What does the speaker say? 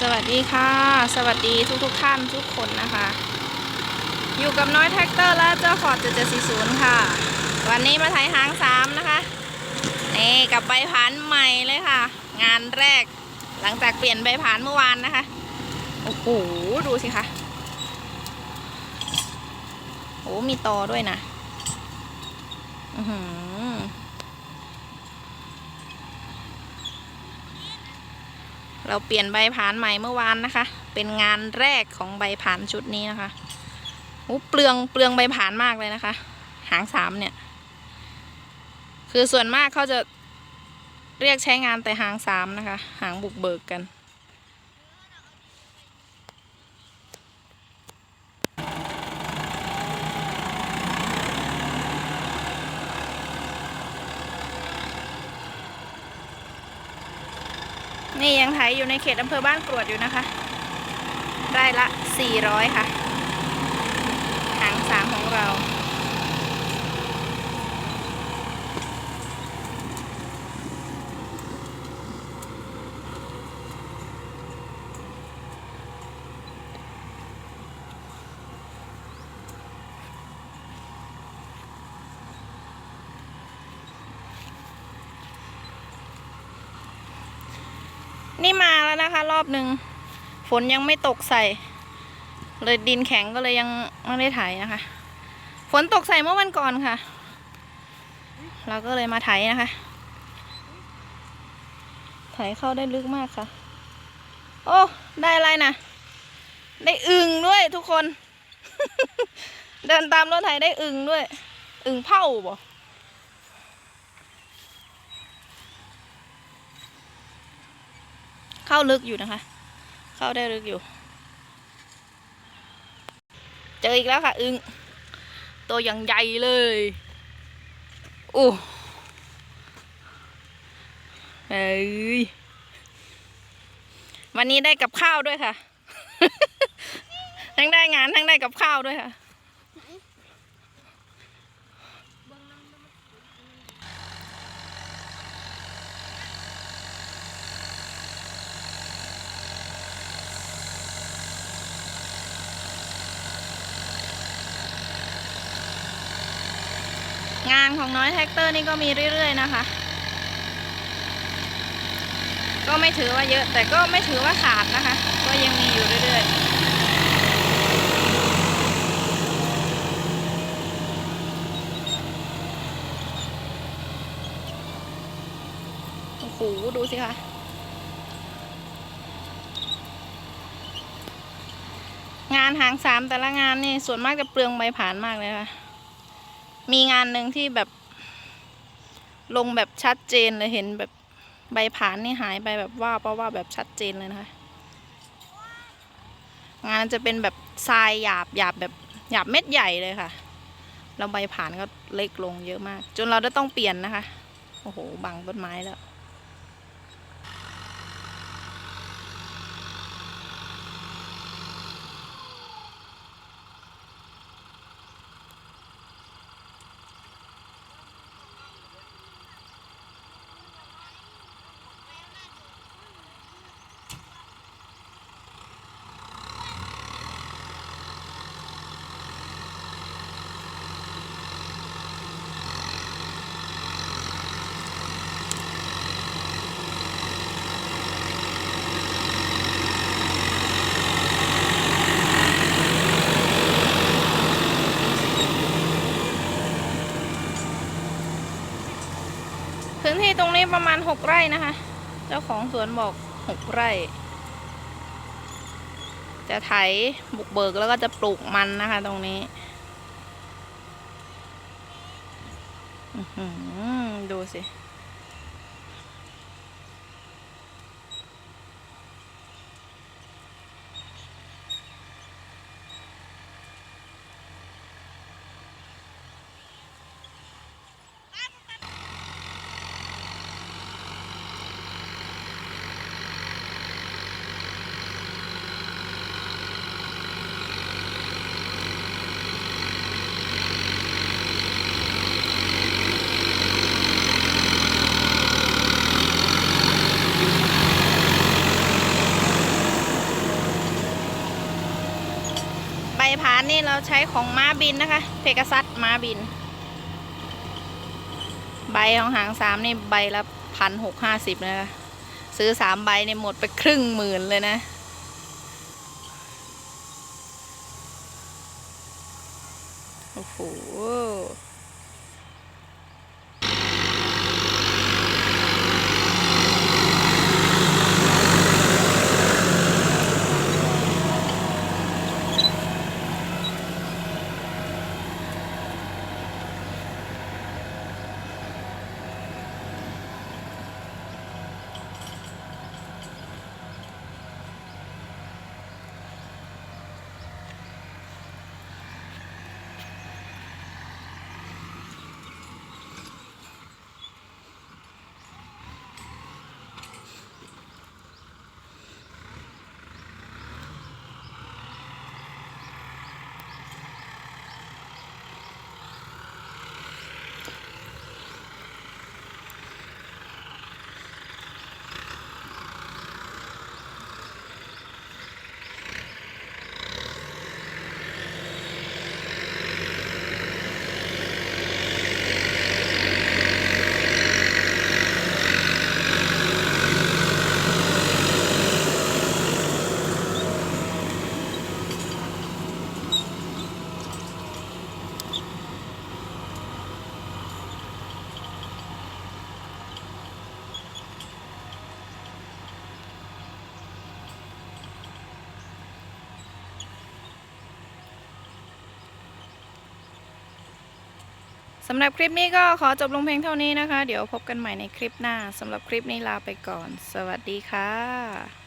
สวัสดีค่ะ สวัสดีทุกทุกท่านทุกคนนะคะ อยู่กับน้อยแท็กเตอร์และเจ้าฟอร์ด740 ค่ะ วันนี้มาถ่ายหางสามนะคะ นี่กับใบผานใหม่เลยค่ะ งานแรกหลังจากเปลี่ยนใบผานเมื่อวานนะคะ โอ้โห ดูสิคะโอ้มีตอด้วยนะ อือหือ เราเปลี่ยนใบผานใหม่เมื่อวานนะคะ เป็นงานแรกของใบผานชุดนี้นะคะโอ้เปลืองเปลืองใบผานมากเลยนะคะ หางสามเนี่ย คือส่วนมากเขาจะเรียกใช้งานแต่หางสามนะคะ หางบุกเบิกกัน นี่ยังไถอยู่ในเขตอำเภอบ้านกรวดอยู่นะคะ ได้ละ 400 ค่ะ หางสามของเรา นี่มาแล้วนะคะ รอบหนึ่งฝนยังไม่ตกใส่ เลยดินแข็งก็เลยยังไม่ได้ไถนะคะ ฝนตกใส่เมื่อวันก่อนค่ะ เราก็เลยมาไถนะคะไถเข้าได้ลึกมากค่ะ โอ้ได้อะไรนะได้อึ่งด้วยทุกคน เดินตามรถไถได้อึ่งด้วย อึ่งเผาบ่ เข้าลึกอยู่นะคะ เข้าได้ลึกอยู่ เจออีกแล้วค่ะอึงตัวอย่างใหญ่เลยโอ้เอ้ยวันนี้ได้กับข้าวด้วยค่ะ ทั้งได้งานทั้งได้กับข้าวด้วยค่ะ งานของน้อยแท็กเตอร์นี่ก็มีเรื่อย ๆ นะคะ ก็ไม่ถือว่าเยอะแต่ก็ไม่ถือว่าขาดนะคะ ก็ยังมีอยู่เรื่อย ๆโอ้โหดูสิคะ งานหางสามแต่ละงานนี่ส่วนมากจะเปลืองใบผ่านมากเลยค่ะ มีงานหนึ่งที่แบบลงแบบชัดเจนเลยเห็นแบบใบผานนี่หายไปแบบว่าเพราะว่าแบบชัดเจนเลยนะคะ งานจะเป็นแบบทรายหยาบหยาบแบบหยาบเม็ดใหญ่เลยค่ะแล้วใบผานก็เล็กลงเยอะมาก จนเราได้ต้องเปลี่ยนนะคะ โอ้โห บังต้นไม้แล้ว นที่ตรงนี้ประมาณหกไร่นะคะ เจ้าของสวนบอกหกไร่ จะไถบุกเบิกแล้วก็จะปลูกมันนะคะตรงนี้อื้อหือดูสิ ผานนี่เราใช้ของม้าบินนะคะ เพกซัสม้าบิน ใบของหางสามนี่ใบละพันหกห้าสิบนะคะซื้อสามใบเนี่ยหมดไปครึ่งหมื่นเลยนะ โอ้โห สำหรับคลิปนี้ก็ขอจบลงเพียงเท่านี้นะคะ เดี๋ยวพบกันใหม่ในคลิปหน้าสำหรับคลิปนี้ลาไปก่อน สวัสดีค่ะ